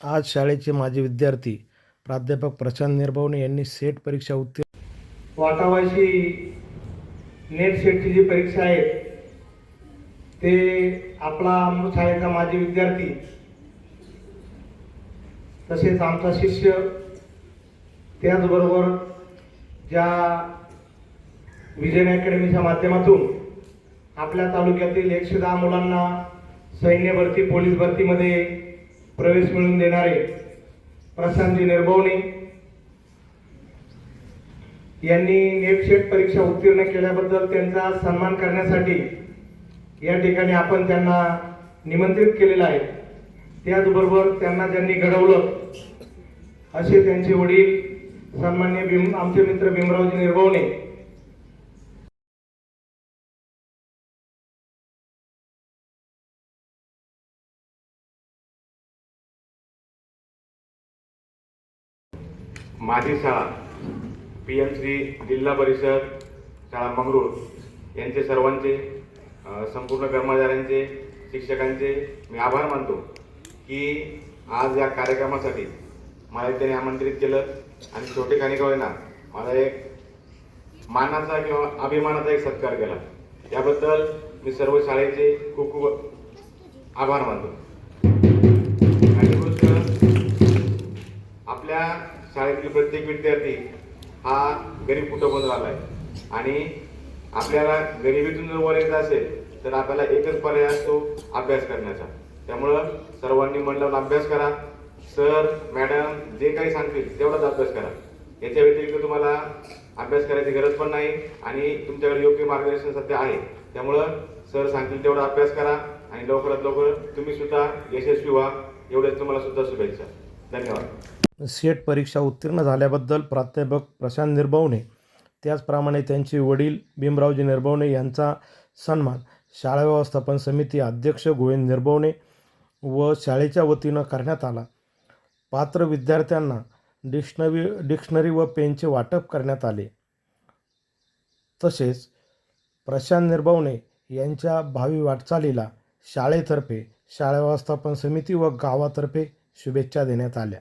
आज शाळेचे माजी विद्यार्थी प्राध्यापक प्रशांत निर्भवणे यांनी सेट परीक्षा उत्तीर्ण वाटावाशी नेट सेटची जी परीक्षा आहे ते आपला अमृत शाळेचा माजी विद्यार्थी तसेच आमचा शिष्य त्याचबरोबर ज्या विजयन अकॅडमीच्या माध्यमातून आपल्या तालुक्यातील एकशे दहा मुलांना सैन्य भरती पोलीस भरतीमध्ये प्रवेश मिळवून देणारे प्रशांतजी निर्भवणे यांनी नेटशेट परीक्षा उत्तीर्ण केल्याबद्दल त्यांचा सन्मान करण्यासाठी या ठिकाणी आपण त्यांना निमंत्रित केलेलं आहे. त्याचबरोबर त्यांना ज्यांनी घडवलं असे त्यांचे वडील सन्मान्य भीम आमचे मित्र भीमरावजी निर्भवणे माझी शाळा पी एम श्री जिल्हा परिषद शाळा मंगरूळ यांचे सर्वांचे संपूर्ण कर्मचाऱ्यांचे शिक्षकांचे मी आभार मानतो की आज या कार्यक्रमासाठी मला त्यांनी आमंत्रित केलं आणि छोटे खाणी यांना मला एक मानाचा किंवा अभिमानाचा एक सत्कार केला. याबद्दल मी सर्व शाळेचे खूप खूप आभार मानतो. आणि शाळेतील प्रत्येक विद्यार्थी हा गरीब कुटुंबातून आहे आणि आपल्याला गरिबीतून जर वर यायचं असेल तर आपल्याला एकच पर्याय असतो अभ्यास करण्याचा. त्यामुळं सर्वांनी मन लावून अभ्यास करा. सर मॅडम जे काही सांगतील तेवढाच अभ्यास करा. याच्या व्यतिरिक्त तुम्हाला अभ्यास करायची गरज पण नाही आणि तुमच्याकडे योग्य मार्गदर्शन सध्या आहे. त्यामुळं सर सांगतील तेवढा अभ्यास करा आणि लवकरात लवकर तुम्ही सुद्धा यशस्वी व्हा. एवढ्याच तुम्हाला सुद्धा शुभेच्छा. धन्यवाद. सीएट परीक्षा उत्तीर्ण झाल्याबद्दल प्राध्यापक प्रशांत निर्भवणे त्याचप्रमाणे त्यांचे वडील भीमरावजी निर्भवणे यांचा सन्मान शाळा व्यवस्थापन समिती अध्यक्ष गोविंद निर्भवणे व शाळेच्या वतीनं करण्यात आला. पात्र विद्यार्थ्यांना डिक्शनरी डिक्शनरी व पेनचे वाटप करण्यात आले. तसेच प्रशांत निर्भवणे यांच्या भावी वाटचालीला शाळेतर्फे शाळा व्यवस्थापन समिती व गावातर्फे शुभेच्छा देण्यात आल्या.